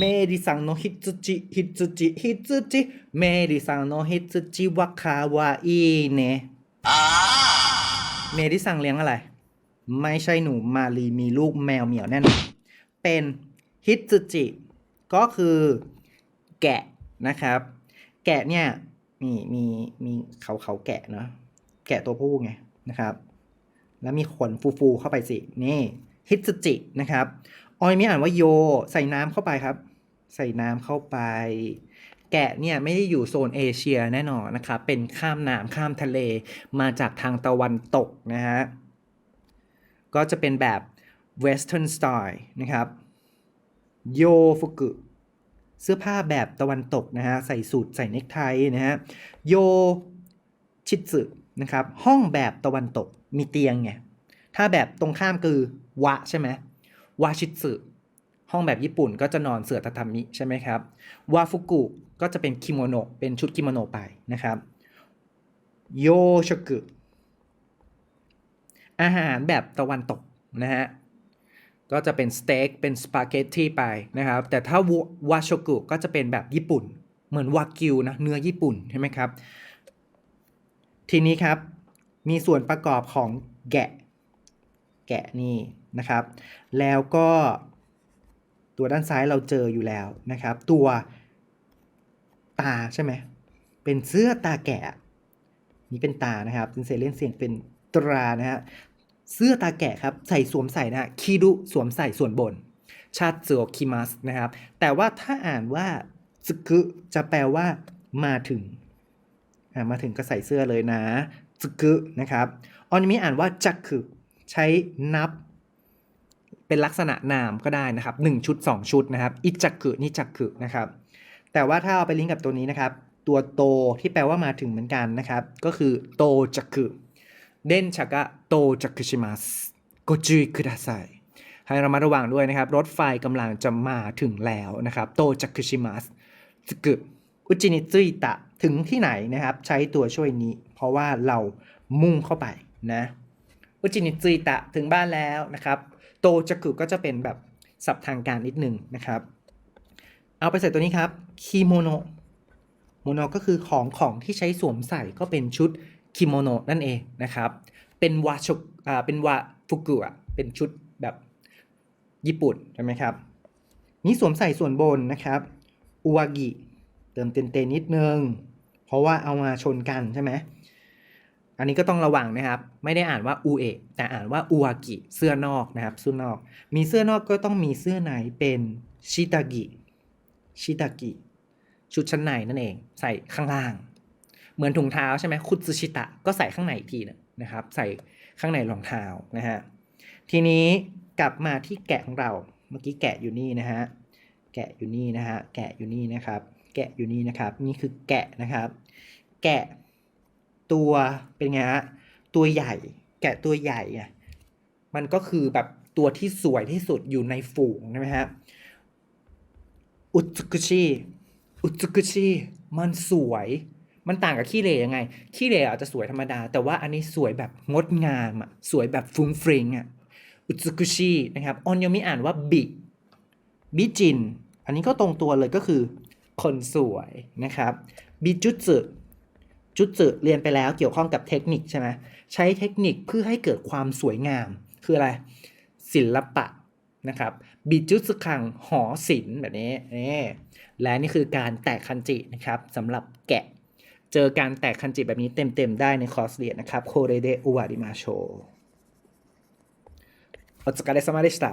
メリさんの羊、羊、羊、メリさんの羊はかわいいねเมริซังเลี้ยงอะไร ไม่ใช่หนูมารีมีลูกแมวเหมียวแน่นอน เป็นฮิตจิ ก็คือแกะนะครับ แกะเนี่ย มีมีมีเขาเขาแกะเนาะ แกะตัวผู้ไงนะครับ แล้วมีขนฟูๆเข้าไปสิ นี่ ฮิตสจินะครับ ออยมีอ่านว่าโย ใส่น้ำเข้าไปครับ ใส่น้ำเข้าไป แกะเนี่ยไม่ได้อยู่โซนเอเชียแน่นอนนะครับ เป็นข้ามน้ำข้ามทะเล มาจากทางตะวันตกนะฮะ ก็จะเป็นแบบ western style นะครับ โยฟุกุเสื้อผ้าแบบตะวันตกนะฮะ ใส่สูทใส่เนคไทนะฮะ โยชิตสึนะครับ ห้องแบบตะวันตกมีเตียงไง ถ้าแบบตรงข้ามคือวะใช่ไหมวาชิตสึห้องแบบญี่ปุ่นก็จะนอนเสื่อตาทามิใช่ไหมครับวาฟุกุก็จะเป็นคิโมโนะเป็นชุดกิโมโนะไปนะครับโยชกุอาหารแบบตะวันตกนะฮะก็จะเป็นสเต็กเป็นสปาเกตตีไปนะครับ แต่ถ้าวาชกุก็จะเป็นแบบญี่ปุ่น เหมือนวากิวนะเนื้อญี่ปุ่นใช่ไหมครับ ทีนี้ครับมีส่วนประกอบของแกะ แกะนี่นะครับ แล้วก็ตัวด้านซ้ายเราเจออยู่แล้วนะครับ ตัวตาใช่ไหมเป็นเสื้อตาแกะ นี่เป็นตานะครับเป็นเซเลนเสียงเป็นตรานะฮะเสื้อตาแกะครับใส่สวมใส่นะคีรุสวมใส่ส่วนบน ชาตสึโอคิมัสนะครับ แต่ว่าถ้าอ่านว่าซึกุจะแปลว่ามาถึงมาถึงก็ใส่เสื้อเลยนะซึกุนะครับออนมิอ่านว่าจักคือ ใช้นับ เป็นลักษณะนามก็ได้นะครับ 1 ชุด 2 ชุดนะครับ อิจักคืนิจักคือนะครับ แต่ว่าถ้าเอาไปลิงก์กับตัวนี้นะครับ ตัวโตที่แปลว่ามาถึงเหมือนกันนะครับ ก็คือโตจักคือเดนชักะโตจักชิมัสโกจุยคุดาไซให้เรามาระวังด้วยนะครับ รถไฟกำลังจะมาถึงแล้วนะครับ โตจักชิมัสสกุอุจินิจุยตะ ถึงที่ไหนนะครับ ใช้ตัวช่วยนี้ เพราะว่าเรามุ่งเข้าไปนะ อุจินิจุยตะถึงบ้านแล้วนะครับ โตจักกุก็จะเป็นแบบศัพท์ทางการนิดหนึ่งนะครับ เอาไปใส่ตัวนี้ครับคิโมโนโมโนก็คือของของที่ใช้สวมใส่ก็เป็นชุดคิโมโนนั่นเองนะครับ เป็นวาชุกอ่าเป็นวาฟุกุอะเป็นชุดแบบญี่ปุ่นใช่ไหมครับ นี่สวมใส่ส่วนบนนะครับอุวากิเติมเตนๆนิดนึง เพราะว่าเอามาชนกันใช่ไหม อันนี้ก็ต้องระวังนะครับ ไม่ได้อ่านว่าอูเอะแต่อ่านว่าอูอากิเสื้อนอกนะครับเสื้อนอก มีเสื้อนอกก็ต้องมีเสื้อในเป็นชิตากิชิตากิชุดชั้นในนั่นเอง ใส่ข้างล่าง เหมือนถุงเท้าใช่ไหมคุตสึชิตะก็ใส่ข้างในอีกทีนึงนะครับ ใส่ข้างในรองเท้านะฮะทีนี้กลับมาที่แกะของเราเมื่อกี้แกะอยู่นี่นะฮะแกะอยู่นี่นะฮะแกะอยู่นี่นะครับ แกะอยู่นี่นะครับ นี่คือแกะนะครับ แกะ ตัวเป็นไงฮะตัวใหญ่ แกะตัวใหญ่ไงมันก็คือแบบตัวที่สวยที่สุดอยู่ในฝูงใช่ไหมฮะอุตกุชิอุตกุชิมันสวย มันต่างกับขี้เหร่ยังไง ขี้เหร่อาจจะสวยธรรมดา แต่ว่าอันนี้สวยแบบงดงามอะสวยแบบฟุ้งฟริงอะอุตกุชินะครับออนยมิอ่านว่าบิบิจิน อันนี้ก็ตรงตัวเลยก็คือ คนสวยนะครับบิจุตสึ จุดสึเรียนไปแล้วเกี่ยวข้องกับเทคนิคใช่ไหมใช้เทคนิคเพื่อให้เกิดความสวยงาม คืออะไร ศิลปะนะครับบิจุสึคังหอศิลป์แบบนี้นี่และนี่คือการแตกคันจินะครับสำหรับแกะ เจอการแตกคันจิแบบนี้เต็มๆได้ในคอร์สเรียนนะครับโคเรเดอุวาริมาโชโอสการ์เดสมาเดสตา